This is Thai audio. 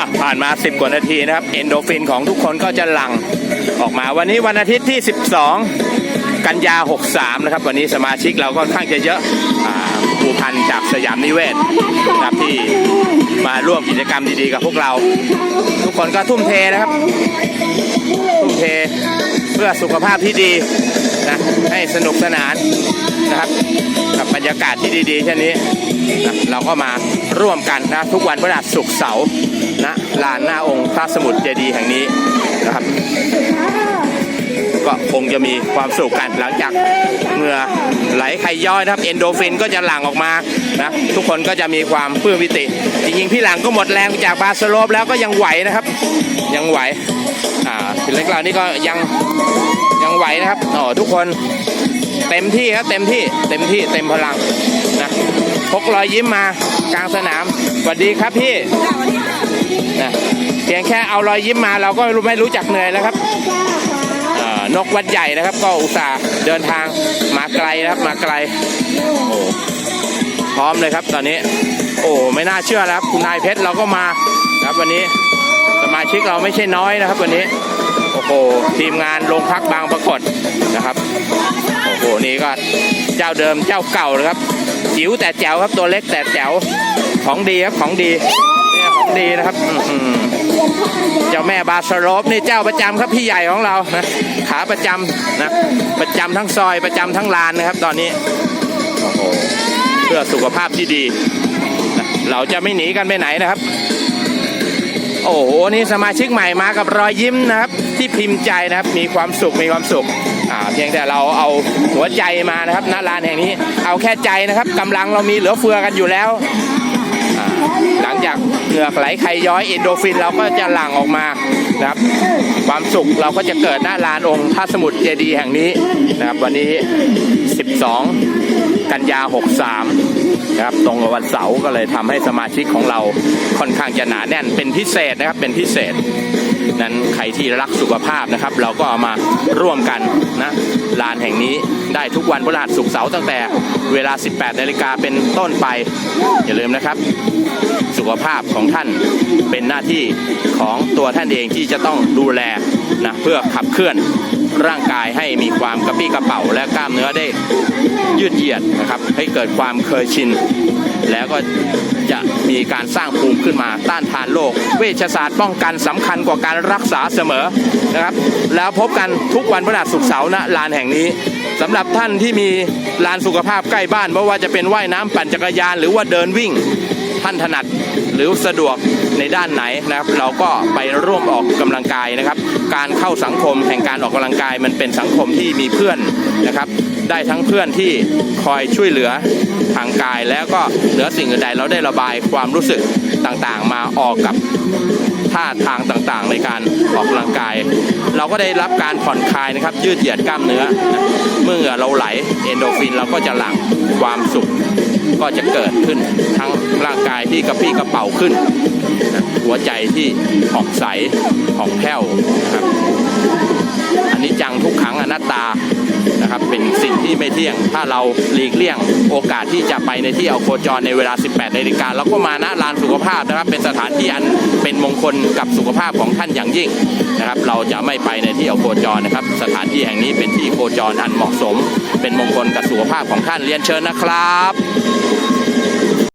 อะผ่านมา 10 กว่านาทีนะครับ เอนโดฟินของทุกคนก็จะหลั่งออกมาวันนี้วันอาทิตย์ที่ 12 กันยา 63 นะครับ วันนี้สมาชิกเราก็ค่อนข้างจะเยอะผู้พันจากสยามนิเวศนะครับที่มาร่วมกิจกรรมดีๆกับพวกเรา ทุกคนก็ทุ่มเทนะครับ ทุ่มเทเพื่อสุขภาพที่ดี นะให้สนุกสนานนะครับกับบรรยากาศที่ดีๆเช่นนี้นะเราก็มาร่วมกันนะทุกวันพฤหัสศุกร์เสาร์นะลานหน้าองค์พระสมุทรเจดีย์แห่งนี้นะครับ ก็คงจะมีความสุขกันหลังจากเหงื่อไหลไขย้อยนะครับเอนโดฟินก็จะหลั่งออกมานะทุกคนก็จะมีความปลื้มปิติ จริงๆ พี่หลังก็หมดแรงจากบาสโลปแล้วก็ยังไหวนะครับ ยังไหว อ่าพี่เล็กเรานี่ก็ยังยังไหวนะครับอ๋อทุกคนเต็มที่ครับเต็มที่เต็มที่เต็มพลังนะพกรอยยิ้มมากลางสนามสวัสดีครับพี่นะเพียงแค่เอารอยยิ้มมาเราก็รู้ไม่รู้จักเหนื่อยแล้วครับอ่อนกวัดใหญ่นะครับ ก็อุตส่าห์เดินทางมาไกลนะครับมาไกลโอ้พร้อมเลยครับตอนนี้ โอ้ไม่น่าเชื่อแล้วครับคุณนายเพชรเราก็มาครับวันนี้ สมาชิกเราไม่ใช่น้อยนะครับ วันนี้ โอ้โห ทีมงานโรงพักบางปรากฏนะครับ โอ้โห นี่ก็เจ้าเดิมเจ้าเก่านะครับ จิ๋วแต่แจ๋วครับตัวเล็กแต่แจ๋ว ของดีครับของดีนี่ของดีนะครับเจ้าแม่บาสโรปนี่เจ้าประจำครับพี่ใหญ่ของเรานะขาประจำนะประจำทั้งซอยประจำทั้งลานนะครับ ตอนนี้โอ้โหเพื่อสุขภาพที่ดี เราจะไม่หนีกันไปไหนนะครับ อ้โหนี่สมาชิกใหม่มากับรอยยิ้มนะครับ ที่พิมพ์ใจนะครับมีความสุขมีความสุขอ่าเพียงแต่เราเอาหัวใจมานะครับณลานแห่งนี้ เอาแค่ใจนะครับกำลังเรามีเหลือเฟือกันอยู่แล้วอ่าหลังจากเหงื่อไหลไขย้อยเอนโดฟินเราก็จะหลั่งออกมานะครับ ความสุขเราก็จะเกิดหน้าลานองค์พระสมุทรเจดีย์แห่งนี้นะครับ วันนี้ 12 กันยา 63 นะครับตรงกับวันเสาร์ก็เลยทำให้สมาชิกของเราค่อนข้างจะหนาแน่นเป็นพิเศษนะครับเป็นพิเศษ นั้นใครที่รักสุขภาพนะครับ เราก็เอามาร่วมกันนะลานแห่งนี้ได้ทุกวันพฤหัสศุกเสาร์ตั้งแต่เวลา 18นาฬิกาเป็นต้นไป อย่าลืมนะครับ สุขภาพของท่านเป็นหน้าที่ของตัวท่านเองที่จะต้องดูแลนะเพื่อขับเคลื่อน ร่างกายให้มีความกระปี้กระเป๋า และกล้ามเนื้อได้ยืดเหยียดนะครับ ให้เกิดความเคยชิน แล้วก็จะมีการสร้างภูมิขึ้นมาต้านทานโรคเวชศาสตร์ป้องกันสำคัญกว่าการรักษาเสมอนะครับ แล้วพบกันทุกวันพฤหัสศุกร์เสาร์ณลานแห่งนี้สำหรับท่านที่มีลานสุขภาพใกล้บ้านไม่ว่าจะเป็นว่ายน้ำปั่นจักรยานหรือว่าเดินวิ่งท่านถนัดหรือสะดวกในด้านไหนนะครับ เราก็ไปร่วมออกกำลังกายนะครับ การเข้าสังคมแห่งการออกกำลังกายมันเป็นสังคมที่มีเพื่อนนะครับ ได้ทั้งเพื่อนที่คอยช่วยเหลือทางกาย แล้วก็เหนือสิ่งอื่นใดเราได้ระบายความรู้สึกต่างๆ มาออกกับท่าทางต่างๆ ในการออกกำลังกาย เราก็ได้รับการผ่อนคลายนะครับ ยืดเหยียดกล้ามเนื้อ เมื่อเราไหลเอนโดฟินเราก็จะหลั่งความสุขก็จะเกิดขึ้นทั้งร่างกายที่กระปี้กระเป๋าขึ้น หัวใจที่ผ่องใสผ่องแผ้วนะอันนี้จังทุกขังอนัตตานะครับเป็นสิ่งที่ไม่เที่ยง ถ้าเราหลีกเลี่ยงโอกาสที่จะไปในที่เอาโคจรในเวลา 18นาฬิกาแล้วก็มาณลานสุขภาพนะครับ เป็นสถานที่อันเป็นมงคลกับสุขภาพของท่านอย่างยิ่งนะครับ เราจะไม่ไปในที่เอาโคจรนะครับ สถานที่แห่งนี้เป็นที่โคจรอันเหมาะสม เป็นมงคลกับสุขภาพของท่านเรียนเชิญนะครับ